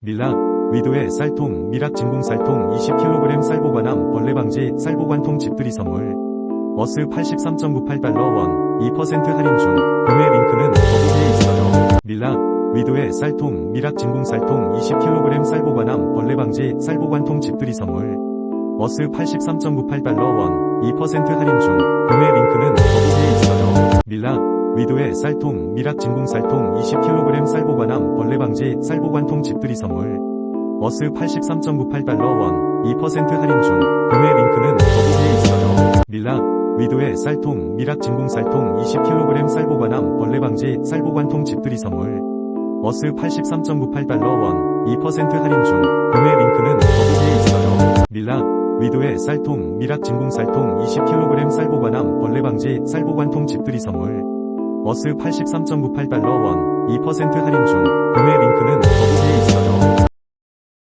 밀락, 위도의 쌀통, 미락 진공 쌀통 20kg 쌀보관함 벌레 방지 쌀보관통 집들이 선물. 어스 83.98달러 원, 2% 할인 중. 구매 링크는 더보기에 있어요. 밀락, 위도의 쌀통, 미락 진공 쌀통 20kg 쌀보관함 벌레 방지 쌀보관통 집들이 선물. 어스 83.98달러 원, 2% 할인 중. 구매 링크는 더보기에 있어요. 밀락, 위도의 쌀통, 미락 진공 쌀통 20kg 쌀 보관함 벌레 방지 쌀 보관통 집들이 선물. 어스 83.98달러 원, 2% 할인 중. 구매 링크는 더보기에 있어요. 밀락, 위도의 쌀통, 미락 진공 쌀통 20kg 쌀 보관함 벌레 방지 쌀 보관통 집들이 선물. 어스 83.98달러 원, 2% 할인 중. 구매 링크는 더보기에 있어요. 밀락, 위도의 쌀통, 미락 진공 쌀통 20kg 쌀 보관함 벌레 방지 쌀 보관통 집들이 선물. 어스 83.98달러 원, 2% 할인 중. 구매 링크는